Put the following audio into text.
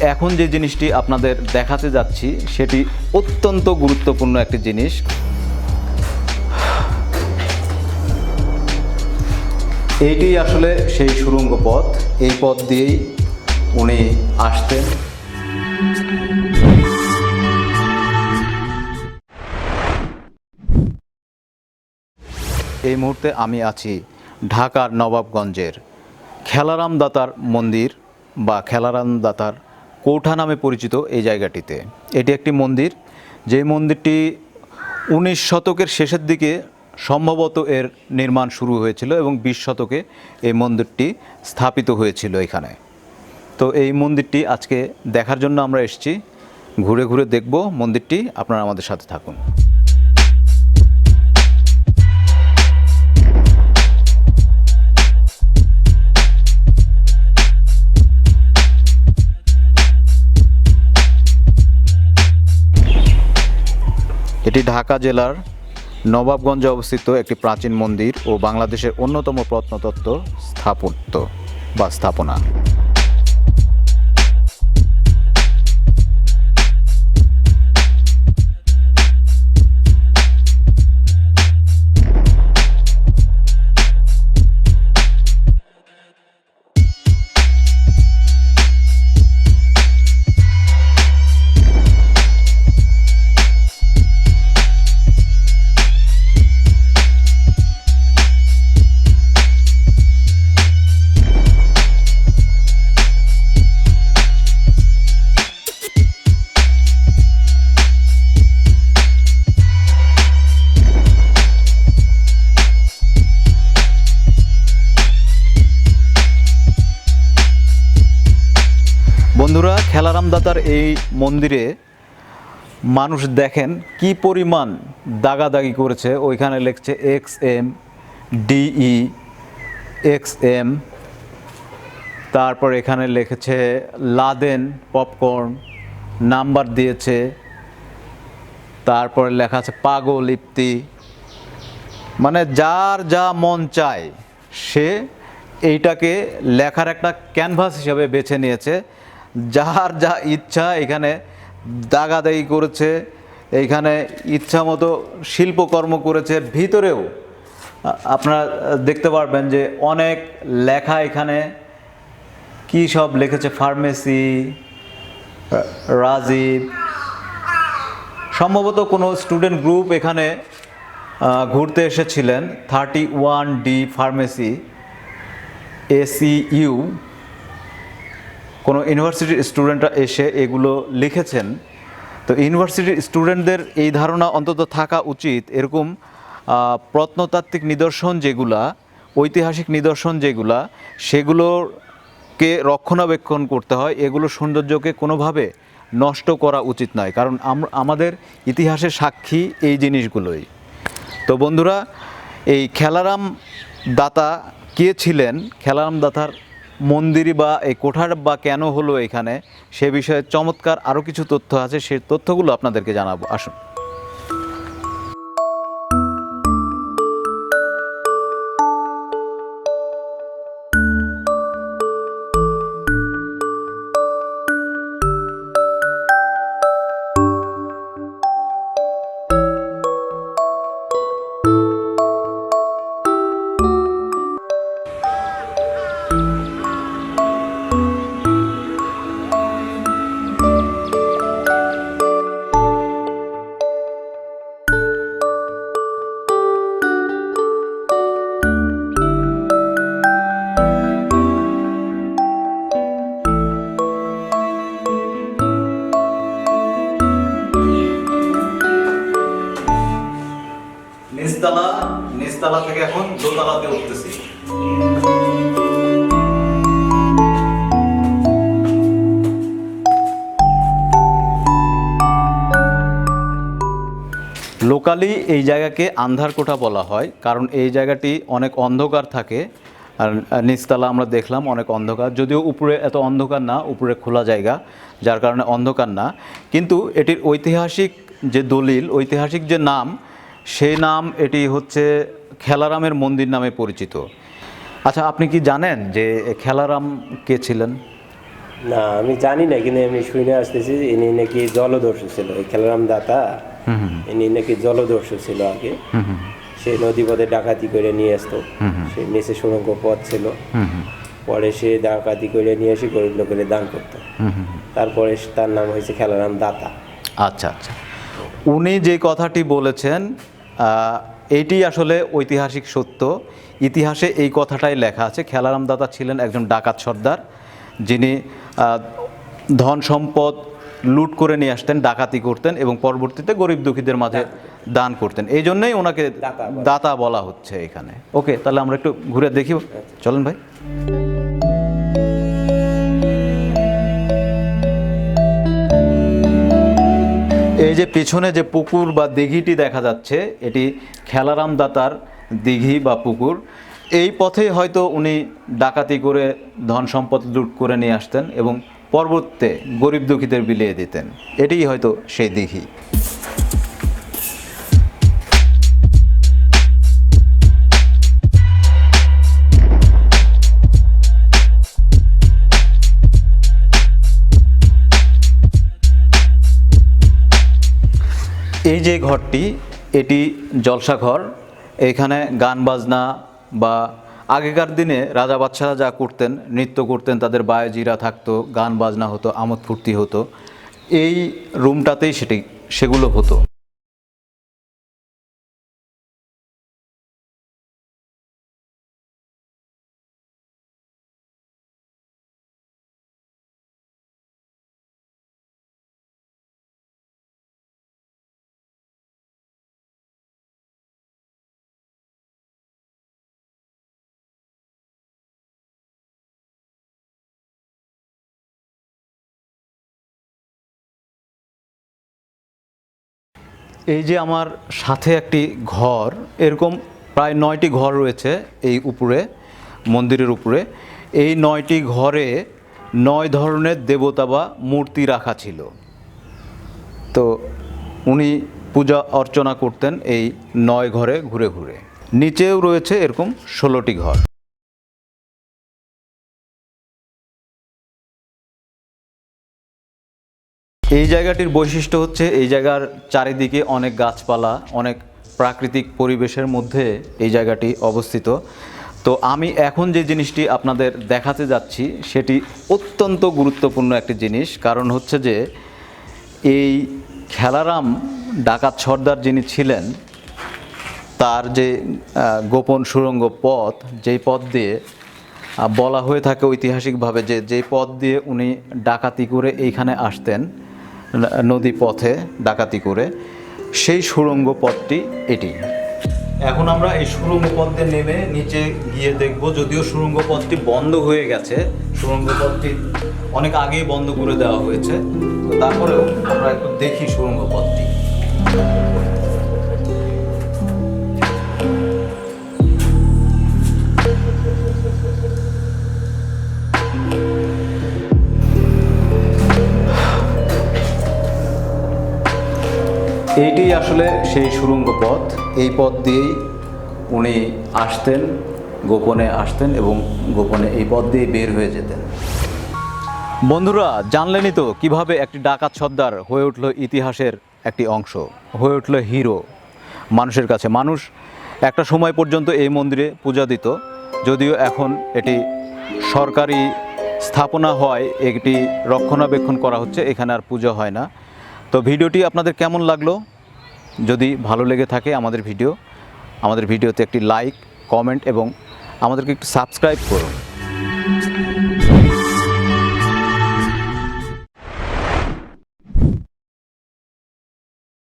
এখন যে জিনিসটি আপনাদের দেখাতে যাচ্ছি, সেটি অত্যন্ত গুরুত্বপূর্ণ একটি জিনিস। এইটি আসলে সেই সুড়ঙ্গ পথ। এই পথ দিয়েই উনি আসতেন। এই মুহূর্তে আমি আছি ঢাকার নবাবগঞ্জের খেলারাম দাতার মন্দির বা খেলারাম দাতার কৌঠা নামে পরিচিত এই জায়গাটিতে। এটি একটি মন্দির। যে মন্দিরটি উনিশ শতকের শেষের দিকে সম্ভবত এর নির্মাণ শুরু হয়েছিল এবং বিশ শতকে এই মন্দিরটি স্থাপিত হয়েছিল এখানে। তো এই মন্দিরটি আজকে দেখার জন্য আমরা এসেছি। ঘুরে ঘুরে দেখব মন্দিরটি। আপনারা আমাদের সাথে থাকুন। এটি ঢাকা জেলার নবাবগঞ্জে অবস্থিত একটি প্রাচীন মন্দির ও বাংলাদেশের অন্যতম প্রত্নতত্ত্ব স্থাপত্য বা স্থাপনা। খেলারাম দাতার এই মন্দিরে মানুষ দেখেন কি পরিমাণ দাগাদাগি করেছে। ওইখানে লিখছে X M DE X M, তারপর এখানে লিখেছে লাদেন পপকর্ন, নাম্বার দিয়েছে, তারপরে লেখা আছে পাগল ইপ্তি। মানে যার যা মন চায়, সে এইটাকে লেখার একটা ক্যানভাস হিসাবে বেছে নিয়েছে। যার যা ইচ্ছা এখানে দাগাদাগি করেছে এইখানে ইচ্ছা মতো শিল্পকর্ম করেছে, ভিতরেও আপনারা দেখতে পারবেন যে অনেক লেখা এখানে কি সব লিখেছে, ফার্মেসি, রাজীব। সম্ভবত কোনো স্টুডেন্ট গ্রুপ এখানে ঘুরতে এসেছিলেন, thirty one D pharmacy, ACU. কোনো ইউনিভার্সিটির স্টুডেন্টরা এসে এগুলো লিখেছেন। তো ইউনিভার্সিটির স্টুডেন্টদের এই ধারণা অন্তত থাকা উচিত। এরকম প্রত্নতাত্ত্বিক নিদর্শন যেগুলা, ঐতিহাসিক নিদর্শন যেগুলা, সেগুলোকে রক্ষণাবেক্ষণ করতে হয়। এগুলো সৌন্দর্যকে কোনোভাবে নষ্ট করা উচিত নয়। কারণ আমাদের ইতিহাসের সাক্ষী এই জিনিসগুলোই। তো বন্ধুরা, এই খেলারাম দাতা কে ছিলেন? খেলারাম দাতার মন্দিরই বা এই কোঠার বা কেন হলো এখানে, সে বিষয়ে চমৎকার আরও কিছু তথ্য আছে, সেই তথ্যগুলো আপনাদেরকে জানাব। আসুন। নিচতলা থেকে এখন দোতলাতে উঠতেছি। লোকালি এই জায়গাকে আন্ধার কোঠা বলা হয়, কারণ এই জায়গাটি অনেক অন্ধকার থাকে। আর নিচতলা আমরা দেখলাম অনেক অন্ধকার, যদিও উপরে এত অন্ধকার না, উপরে খোলা জায়গা, যার কারণে অন্ধকার না। কিন্তু এটির ঐতিহাসিক যে দলিল, ঐতিহাসিক যে নাম সেই নাম এটি হচ্ছে খেলারামের মন্দির নামে পরিচিত। আচ্ছা আপনি কি জানেন যে খেলারাম কে ছিলেন? না আমি জানি না কিন্তু আমি শুনে আসতেছি ইনি নাকি জলদস্যু ছিল এই খেলারাম দাতা। ইনি নাকি জলদস্যু ছিল আগে। সে নদীপথে ডাকাতি করে নিয়ে আসতো। সে নিচে সুরঙ্গ পথ ছিল। পরে সে ডাকাতি করে নিয়ে এসে গরিব লোকের দান করতো। তারপরে তার নাম হয়েছে খেলারাম দাতা। আচ্ছা আচ্ছা। উনি যে কথাটি বলেছেন এইটি আসলে ঐতিহাসিক সত্য। ইতিহাসে এই কথাটাই লেখা আছে। খেলারাম দাতা ছিলেন একজন ডাকাত সর্দার। যিনি ধন সম্পদ লুট করে নিয়ে আসতেন ডাকাতি করতেন এবং পরবর্তীতে গরিব দুঃখীদের মাঝে দান করতেন। এই জন্যই ওনাকে দাতা বলা। দাতা বলা হচ্ছে এখানে। ওকে তাহলে আমরা একটু ঘুরে দেখি। চলেন ভাই। এই যে পিছনে যে পুকুর বা দিঘিটি দেখা যাচ্ছে, এটি খেলারাম দাতার দিঘি বা পুকুর। এই পথে হয়তো উনি ডাকাতি করে ধন সম্পদ লুট করে নিয়ে আসতেন এবং পর্বতে গরিব দুঃখীদের বিলিয়ে দিতেন। এটিই হয়তো সেই দিঘি। এই যে ঘরটি, এটি জলসা ঘর এখানে গান বাজনা বা আগেকার দিনে রাজা বাদশারা যা করতেন, নৃত্য করতেন, তাদের বায়োজিরা থাকতো, গান বাজনা হতো, আমোদ ফুর্তি হতো। এই রুমটাতেই সেটি, সেগুলো হতো। এই যে আমার সাথে একটি ঘর, এরকম প্রায় নয়টি ঘর রয়েছে এই উপরে, মন্দিরের উপরে। এই নয়টি ঘরে নয় ধরনের দেবতা বা মূর্তি রাখা ছিল। তো উনি পূজা অর্চনা করতেন এই নয় ঘরে ঘুরে ঘুরে। নিচেও রয়েছে এরকম ষোলোটি ঘর। এই জায়গাটির বৈশিষ্ট্য হচ্ছে এই জায়গার চারিদিকে অনেক গাছপালা, অনেক প্রাকৃতিক পরিবেশের মধ্যে এই জায়গাটি অবস্থিত। তো আমি এখন যে জিনিসটি আপনাদের দেখাতে যাচ্ছি, সেটি অত্যন্ত গুরুত্বপূর্ণ একটি জিনিস। কারণ হচ্ছে যে, এই খেলারাম ডাকাত সর্দার যিনি ছিলেন, তার যে গোপন সুড়ঙ্গ পথ, যেই পথ দিয়ে বলা হয়ে থাকে ঐতিহাসিকভাবে যে, যেই পথ দিয়ে উনি ডাকাতি করে এইখানে আসতেন নদী পথে ডাকাতি করে, সেই সুড়ঙ্গ পথটি এটি। এখন আমরা এই সুড়ঙ্গ পথে নেমে নিচে গিয়ে দেখব, যদিও সুড়ঙ্গ পথটি বন্ধ হয়ে গেছে, সুড়ঙ্গ পথটি অনেক আগেই বন্ধ করে দেওয়া হয়েছে। তারপরেও আমরা একটু দেখি সুড়ঙ্গ পথটি। এইটি আসলে সেই সুড়ঙ্গ পথ। এই পথ দিয়েই উনি আসতেন, গোপনে আসতেন এবং গোপনে এই পথ দিয়ে বের হয়ে যেতেন। বন্ধুরা, জানলেনই তো কীভাবে একটি ডাকাত সর্দার হয়ে উঠল ইতিহাসের একটি অংশ, হয়ে উঠল হিরো। মানুষের কাছে মানুষ। একটা সময় পর্যন্ত এই মন্দিরে পূজা দিত, যদিও এখন এটি সরকারি স্থাপনা হয় এটি রক্ষণাবেক্ষণ করা হচ্ছে, এখানে আর পূজা হয় না। তো ভিডিওটি আপনাদের কেমন লাগল? যদি ভালো লেগে থাকে আমাদের ভিডিও, আমাদের ভিডিওতে একটি লাইক কমেন্ট এবং আমাদেরকে একটু সাবস্ক্রাইব করুন।